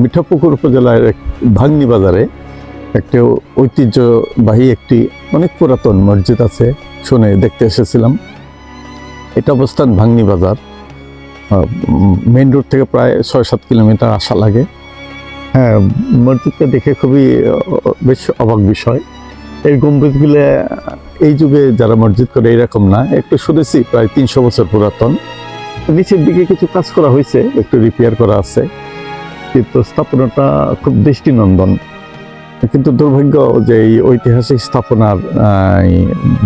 মিঠাপুকুর উপজেলার এক ভাঙ্গি বাজারে একটি ঐতিহ্যবাহী একটি অনেক পুরাতন মসজিদ আছে, শুনে দেখতে এসেছিলাম। এটা অবস্থান ভাঙ্গি বাজার মেইন রোড থেকে প্রায় ছয় সাত কিলোমিটার আসা লাগে। হ্যাঁ মসজিদটা দেখে খুবই বেশ অবাক বিষয়। এই গম্বুজগুলো, এই যুগে যারা মসজিদ করে এরকম না। একটু শুনেছি, প্রায় তিনশো বছর পুরাতন। নিচের দিকে কিছু কাজ করা হয়েছে, একটু রিপেয়ার করা আছে। স্থাপনাটা খুব দৃষ্টিনন্দন। কিন্তু দুর্ভাগ্য যে এই ঐতিহাসিক স্থাপনার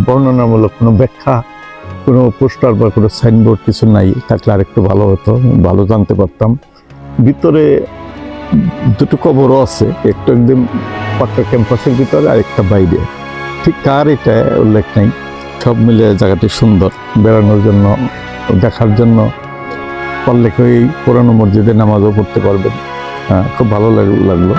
বর্ণনামূলক কোনো ব্যাখ্যা, কোনো পোস্টার বা কোনো সাইনবোর্ড কিছু নাই, থাকলে আর একটু ভালো হতো, ভালো জানতে পারতাম। ভিতরে দুটো কবরও আছে, একটু একদম পাক্কা ক্যাম্পাসের ভিতরে আর একটা বাইরে। ঠিক কার এটা উল্লেখ নেই। সব মিলে জায়গাটি সুন্দর, বেড়ানোর জন্য, দেখার জন্য। পারলে কেউ এই পুরানো মসজিদে নামাজও পড়তে পারবেন। খুব ভালো লাগ- লাগল।